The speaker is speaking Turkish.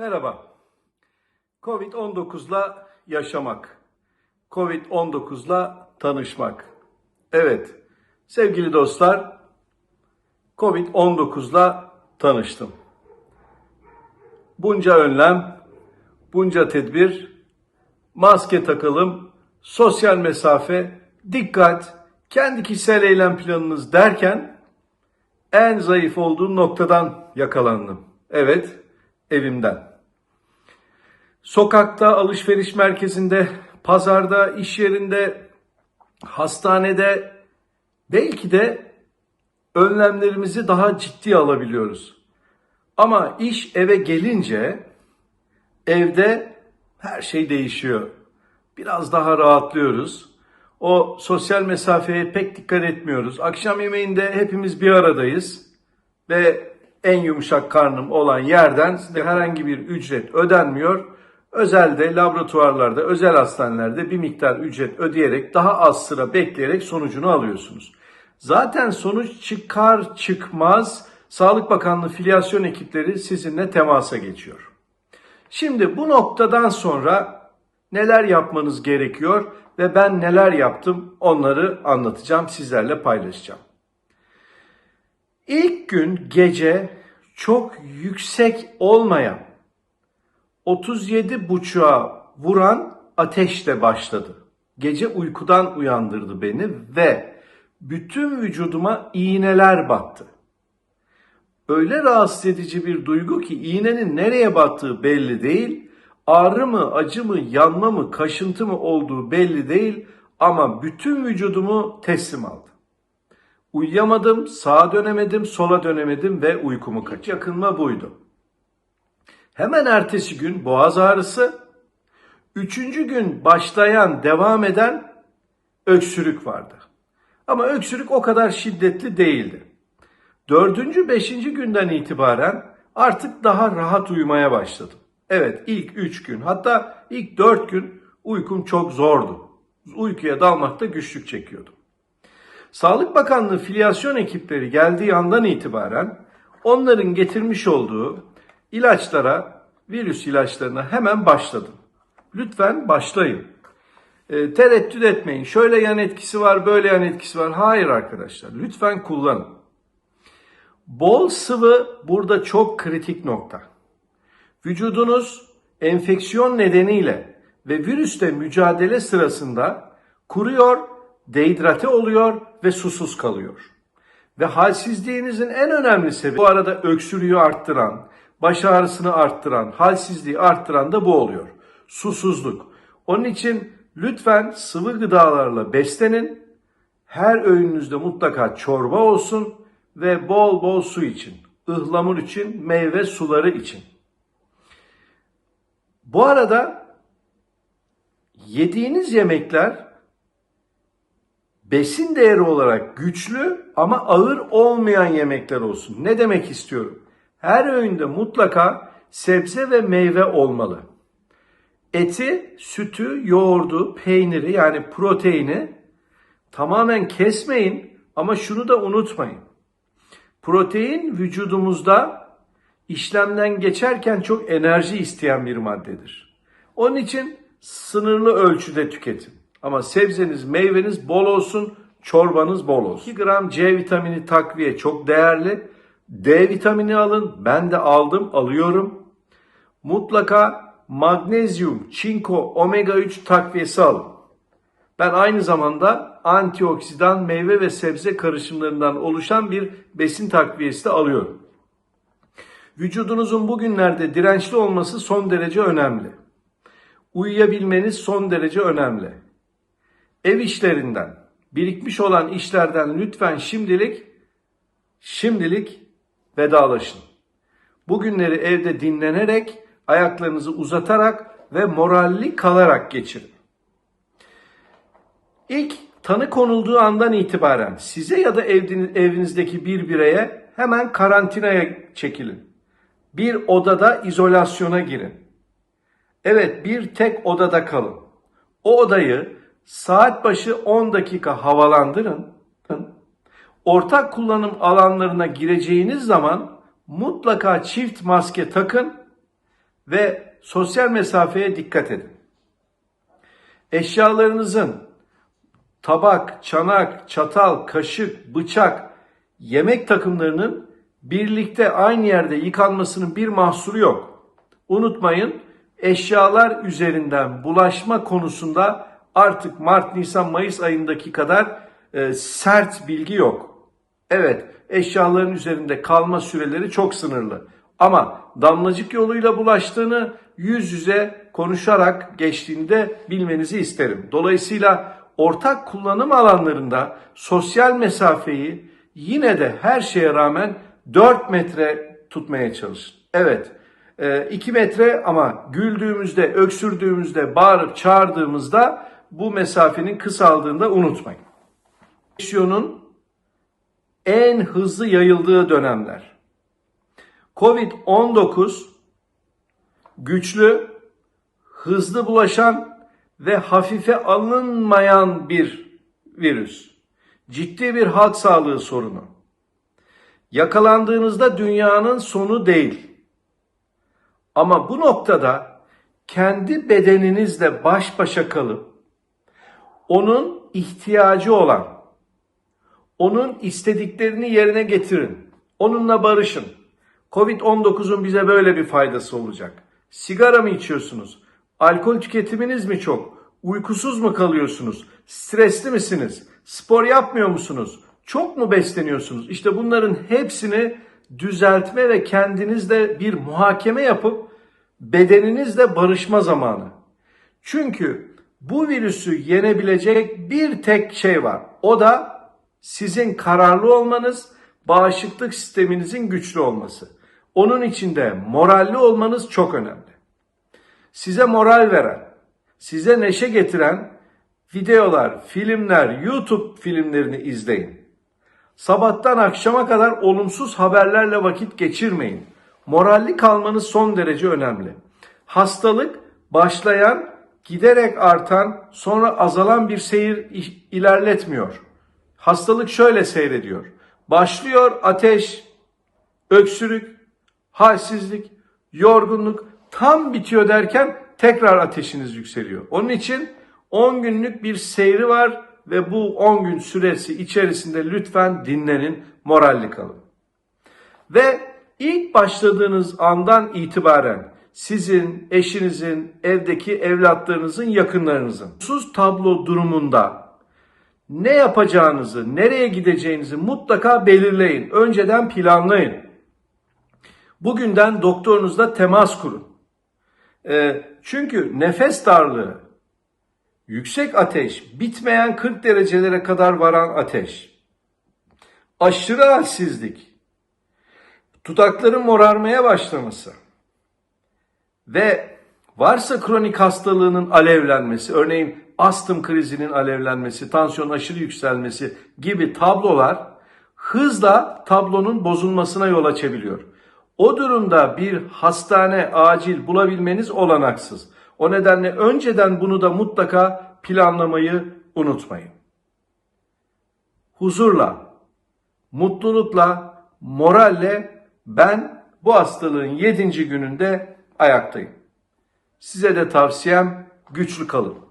Merhaba. Covid-19'la yaşamak. Covid-19'la tanışmak. Evet, sevgili dostlar, Covid-19'la tanıştım. Bunca önlem, bunca tedbir, maske takalım, sosyal mesafe, dikkat, kendi kişisel eylem planınız derken en zayıf olduğum noktadan yakalandım. Evet, evimden. Sokakta, alışveriş merkezinde, pazarda, iş yerinde, hastanede belki de önlemlerimizi daha ciddi alabiliyoruz. Ama iş eve gelince evde her şey değişiyor. Biraz daha rahatlıyoruz. O sosyal mesafeye pek dikkat etmiyoruz. Akşam yemeğinde hepimiz bir aradayız ve en yumuşak karnım olan yerden size herhangi bir ücret ödenmiyor. Özelde, laboratuvarlarda, özel hastanelerde bir miktar ücret ödeyerek daha az sıra bekleyerek sonucunu alıyorsunuz. Zaten sonuç çıkar çıkmaz Sağlık Bakanlığı filyasyon ekipleri sizinle temasa geçiyor. Şimdi bu noktadan sonra neler yapmanız gerekiyor ve ben neler yaptım onları anlatacağım, sizlerle paylaşacağım. İlk gün gece çok yüksek olmayan 37 buçuğa vuran ateşle başladı. Gece uykudan uyandırdı beni ve bütün vücuduma iğneler battı. Öyle rahatsız edici bir duygu ki iğnenin nereye battığı belli değil, ağrı mı, acı mı, yanma mı, kaşıntı mı olduğu belli değil ama bütün vücudumu teslim aldı. Uyuyamadım, sağa dönemedim, sola dönemedim ve uykumu kaçırdım. Yakınma buydu. Hemen ertesi gün boğaz ağrısı, üçüncü gün başlayan, devam eden öksürük vardı. Ama öksürük o kadar şiddetli değildi. Dördüncü, beşinci günden itibaren artık daha rahat uyumaya başladım. Evet ilk üç gün hatta ilk dört gün uykum çok zordu. Uykuya dalmakta güçlük çekiyordum. Sağlık Bakanlığı filyasyon ekipleri geldiği andan itibaren onların getirmiş olduğu ilaçlara, virüs ilaçlarına hemen başladım. Lütfen başlayın. E, tereddüt etmeyin. Şöyle yan etkisi var, böyle yan etkisi var. Hayır arkadaşlar. Lütfen kullanın. Bol sıvı burada çok kritik nokta. Vücudunuz enfeksiyon nedeniyle ve virüsle mücadele sırasında kuruyor, dehidrate oluyor ve susuz kalıyor. Ve halsizliğinizin en önemli sebebi bu arada öksürüğü arttıran, baş ağrısını arttıran, halsizliği arttıran da bu oluyor. Susuzluk. Onun için lütfen sıvı gıdalarla beslenin. Her öğününüzde mutlaka çorba olsun ve bol bol su için. ıhlamur için, meyve suları için. Bu arada yediğiniz yemekler besin değeri olarak güçlü ama ağır olmayan yemekler olsun. Ne demek istiyorum? Her öğünde mutlaka sebze ve meyve olmalı. Eti, sütü, yoğurdu, peyniri yani proteini tamamen kesmeyin ama şunu da unutmayın. Protein vücudumuzda işlemden geçerken çok enerji isteyen bir maddedir. Onun için sınırlı ölçüde tüketin. Ama sebzeniz, meyveniz bol olsun, çorbanız bol olsun. 2 gram C vitamini takviye çok değerli. D vitamini alın. Ben de aldım, alıyorum. Mutlaka magnezyum, çinko, omega 3 takviyesi alın. Ben aynı zamanda antioksidan meyve ve sebze karışımlarından oluşan bir besin takviyesi de alıyorum. Vücudunuzun bugünlerde dirençli olması son derece önemli. Uyuyabilmeniz son derece önemli. Ev işlerinden, birikmiş olan işlerden lütfen şimdilik şimdilik vedalaşın. Bugünleri evde dinlenerek, ayaklarınızı uzatarak ve moralli kalarak geçirin. İlk tanı konulduğu andan itibaren size ya da evinizdeki bir bireye hemen karantinaya çekilin. Bir odada izolasyona girin. Evet bir tek odada kalın. O odayı saat başı 10 dakika havalandırın. Ortak kullanım alanlarına gireceğiniz zaman mutlaka çift maske takın ve sosyal mesafeye dikkat edin. Eşyalarınızın tabak, çanak, çatal, kaşık, bıçak, yemek takımlarının birlikte aynı yerde yıkanmasının bir mahsuru yok. Unutmayın eşyalar üzerinden bulaşma konusunda artık Mart, Nisan, Mayıs ayındaki kadar e, sert bilgi yok. Evet eşyaların üzerinde kalma süreleri çok sınırlı. Ama damlacık yoluyla bulaştığını yüz yüze konuşarak geçtiğinde bilmenizi isterim. Dolayısıyla ortak kullanım alanlarında sosyal mesafeyi yine de her şeye rağmen 4 metre tutmaya çalışın. Evet 2 metre ama güldüğümüzde, öksürdüğümüzde, bağırıp çağırdığımızda bu mesafenin kısaldığında unutmayın. Enfeksiyonun en hızlı yayıldığı dönemler. Covid-19 güçlü, hızlı bulaşan ve hafife alınmayan bir virüs. Ciddi bir halk sağlığı sorunu. Yakalandığınızda dünyanın sonu değil. Ama bu noktada kendi bedeninizle baş başa kalıp onun ihtiyacı olan, onun istediklerini yerine getirin. Onunla barışın. Covid-19'un bize böyle bir faydası olacak. Sigara mı içiyorsunuz? Alkol tüketiminiz mi çok? Uykusuz mu kalıyorsunuz? Stresli misiniz? Spor yapmıyor musunuz? Çok mu besleniyorsunuz? İşte bunların hepsini düzeltme ve kendinizle bir muhakeme yapıp bedeninizle barışma zamanı. Çünkü bu virüsü yenebilecek bir tek şey var. O da sizin kararlı olmanız, bağışıklık sisteminizin güçlü olması. Onun için de moralli olmanız çok önemli. Size moral veren, size neşe getiren videolar, filmler, YouTube filmlerini izleyin. Sabahtan akşama kadar olumsuz haberlerle vakit geçirmeyin. Moralli kalmanız son derece önemli. Hastalık başlayan, giderek artan, sonra azalan bir seyir ilerletmiyor. Hastalık şöyle seyrediyor. Başlıyor ateş, öksürük, halsizlik, yorgunluk tam bitiyor derken tekrar ateşiniz yükseliyor. Onun için 10 günlük bir seyri var ve bu 10 gün süresi içerisinde lütfen dinlenin, moralli kalın. Ve ilk başladığınız andan itibaren sizin, eşinizin, evdeki evlatlarınızın, yakınlarınızın sus tablo durumunda ne yapacağınızı, nereye gideceğinizi mutlaka belirleyin. Önceden planlayın. Bugünden doktorunuzla temas kurun. E, çünkü nefes darlığı, yüksek ateş, bitmeyen 40 derecelere kadar varan ateş, aşırı halsizlik, dudakların morarmaya başlaması ve varsa kronik hastalığının alevlenmesi, örneğin astım krizinin alevlenmesi, tansiyon aşırı yükselmesi gibi tablolar hızla tablonun bozulmasına yol açabiliyor. O durumda bir hastane acil bulabilmeniz olanaksız. O nedenle önceden bunu da mutlaka planlamayı unutmayın. Huzurla, mutlulukla, moralle ben bu hastalığın 7. gününde ayaktayım. Size de tavsiyem güçlü kalın.